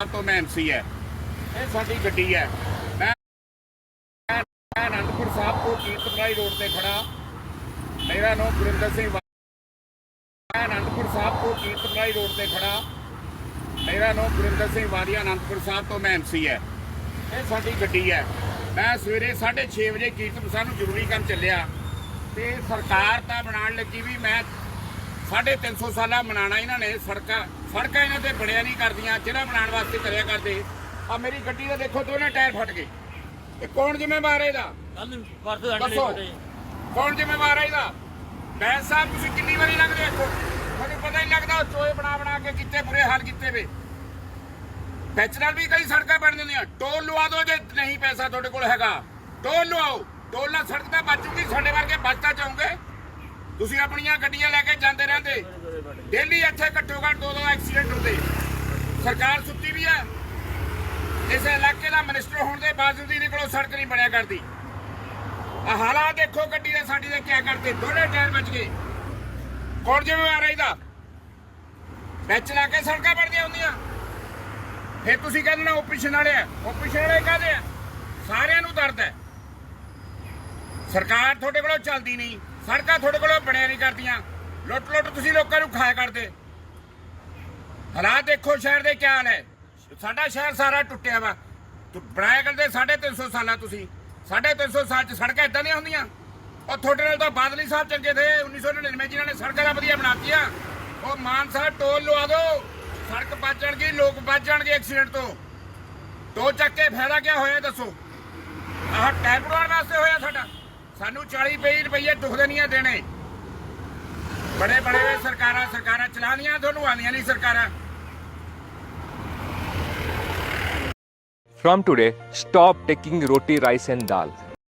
ਸਾਹਿਬ ਤੋਂ ਮੈਂ ਐਮਸੀ ਹੈ ਇਹ ਸਾਡੀ ਗੱਡੀ ਹੈ ਮੈਂ ਅਨੰਦਪੁਰ ਸਾਹਿਬ ਤੋਂ ਕੀਰਤਪੁਰਾਈ ਰੋਡ ਤੇ ਖੜਾ ਮੇਰਾ ਨਾਮ ਗੁਰਿੰਦਰ ਸਿੰਘ ਵਾ- ਮੈਂ ਅਨੰਦਪੁਰ ਸਾਹਿਬ ਤੋਂ ਕੀਰਤਪੁਰਾਈ ਰੋਡ ਤੇ ਖੜਾ ਮੇਰਾ ਨਾਮ ਗੁਰਿੰਦਰ ਸਿੰਘ ਵਾਰੀਆ ਅਨੰਦਪੁਰ ਸਾਹਿਬ ਤੋਂ ਮੈਂ ਐਮਸੀ ਹੈ ਇਹ ਸਾਡੀ ਗੱਡੀ ਹੈ ਮੈਂ ਸਵੇਰੇ 6:30 ਵਜੇ ਕੀਰਤਨ ਸਾਨੂੰ ਜ਼ਰੂਰੀ ਕੰਮ ਚੱਲਿਆ। ਤੇ ਸਰਕਾਰ ਤਾਂ ਬਣਾਉਣ ਲੱਗੀ ਵੀ ਮੈਂ 350 ਸਾਲਾ ਮਨਾਣਾ ਇਹਨਾਂ ਨੇ, ਸੜਕਾਂ ਸੜਕਾਂ ਇਹਨਾਂ ਤੇ ਬਣਿਆ ਨਹੀਂ ਕਰਦੀਆਂ, ਜਿਹੜਾ ਬਣਾਉਣ ਵਾਸਤੇ ਕਰਿਆ ਕਰਦੇ। ਆ ਮੇਰੀ ਗੱਡੀ ਦਾ ਦੇਖੋ, ਦੋਨੇ ਟਾਇਰ ਫਟ ਗਏ। ਇਹ ਕੌਣ ਜ਼ਿੰਮੇਵਾਰ ਹੈ ਇਹਦਾ? ਦੱਸੋ। ਕੌਣ ਜ਼ਿੰਮੇਵਾਰ ਹੈ ਇਹਦਾ? ਬੈਂਸ ਸਾਹਿਬ, ਤੁਸੀਂ ਕਿੰਨੀ ਵਾਰੀ ਲੱਗਦੇ ਇੱਥੋਂ? ਤੁਹਾਨੂੰ ਪਤਾ ਹੀ ਲੱਗਦਾ, ਚੋਏ ਬਣਾ ਬਣਾ ਕੇ ਕਿੱਥੇ ਬੁਰੇ ਹਾਲ ਕੀਤੇ ਵੇ। ਵਿੱਚ ਨਾਲ ਵੀ ਕਈ ਸੜਕਾਂ ਬਣ ਜਾਂਦੀਆਂ। ਟੋਲ ਲਵਾ ਦਿਓ ਜੇ ਨਹੀਂ ਪੈਸਾ ਤੁਹਾਡੇ ਕੋਲ ਹੈਗਾ। ਟੋਲ ਲਵਾਓ। ਟੋਲ ਨਾਲ ਸੜਕ ਤਾਂ ਬਚੂਗੀ ਸਾਡੇ ਵਰਗੇ ਬਚਤਾ ਚਾਹੋਗੇ ਤੁਸੀਂ ਆਪਣੀਆਂ ਗੱਡੀਆਂ ਲੈ ਕੇ ਜਾਂਦੇ ਰਹਿੰਦੇ। ਡੇਲੀ ਇੱਥੇ ਘੱਟੋ ਘੱਟ ਦੋ ਦੋ ਐਕਸੀਡੈਂਟ ਹੁੰਦੇ। ਸਰਕਾਰ ਸੁੱਤੀ ਵੀ ਹੈ ਇਸ ਇਲਾਕੇ ਦਾ ਮਿਨਿਸਟਰ ਹੋਣ ਦੇ ਬਾਵਜੂਦ ਇਹਦੇ ਕੋਲੋਂ ਸੜਕ ਨਹੀਂ ਬਣਿਆ ਕਰਦੀ। ਆ ਹਾਲਾਤ ਦੇਖੋ ਗੱਡੀ ਦੇ ਸਾਡੀ ਦੇ ਕੀ ਕਰਦੇ। ਦੋਨੇ ਟਾਇਰ ਬਚ ਗਏ। ਕੌਣ ਜ਼ਿੰਮੇਵਾਰ ਹੈ ਇਹਦਾ? ਵਿੱਚ ਲਾ ਕੇ ਸੜਕਾਂ ਬਣਦੀਆਂ ਹੁੰਦੀਆਂ। ਫਿਰ ਤੁਸੀਂ ਕਹਿੰਦੇ ਨਾ ਓਪਰੇਸ਼ਨ ਵਾਲੇ ਆ। ਓਪਰੇਸ਼ਨ ਵਾਲੇ ਕਾਹਦੇ ਆ? ਸਾਰਿਆਂ ਨੂੰ ਦਰਦ ਹੈ। ਸਰਕਾਰ ਤੁਹਾਡੇ ਕੋਲੋਂ ਚੱਲਦੀ ਨਹੀਂ, ਸੜਕਾਂ ਤੁਹਾਡੇ ਕੋਲੋਂ ਬਣਿਆ ਨਹੀਂ ਕਰਦੀਆਂ। ਲੁੱਟ ਲੁੱਟ ਤੁਸੀਂ ਲੋਕਾਂ ਨੂੰ ਖਾਇਆ ਕਰਦੇ। ਹਾਲਾਤ ਦੇਖੋ, ਸ਼ਹਿਰ ਦੇ ਕੀ ਹਾਲ ਹੈ। ਸਾਡਾ ਸ਼ਹਿਰ ਸਾਰਾ ਟੁੱਟਿਆ ਵਾ। ਤੁ- ਬਣਾਇਆ ਕਰਦੇ 350 ਸਾਲਾਂ ਤੁਸੀਂ। 350 ਸਾਲ ਚ ਸੜਕਾਂ ਇਦਾਂ ਨਹੀਂ ਹੁੰਦੀਆਂ। ਉਹ ਤੁਹਾਡੇ ਨਾਲ ਤਾਂ ਬਾਦਲੀ ਸਾਹਿਬ ਚੰਗੇ ਥੇ 1999 ਜਿਨ੍ਹਾਂ ਨੇ ਸੜਕਾਂ ਦਾ ਵਧੀਆ ਬਣਾਤੀਆਂ। ਉਹ ਮਾਨ ਸਾਹਿਬ ਟੋਲ ਲਵਾ ਦਿਓ ਸੜਕ ਬਚ ਜਾਣਗੀ, ਲੋਕ ਬਚ ਜਾਣਗੇ ਐਕਸੀਡੈਂਟ ਤੋਂ। ਟੋਲ ਚੱਕ ਕੇ ਫਾਇਦਾ ਕੀ ਹੋਇਆ ਦੱਸੋ। ਆਹ ਟੈਪ ਬਣਾਉਣ ਵਾਸਤੇ ਹੋਇਆ ਸਾਡਾ ਸਾਨੂੰ 40 ਪਈ ਰੁਪਈਏ ਦੁਖਦੇ ਨਹੀਂ ਆ ਦੇਣੇ ਬੜੇ ਬੜੇ ਸਰਕਾਰਾਂ ਸਰਕਾਰਾਂ ਚਲਾਉਂਦੀਆਂ ਤੁਹਾਨੂੰ ਆਉਂਦੀਆਂ ਨਹੀਂ ਸਰਕਾਰਾਂ From today, stop taking roti, rice, and dal.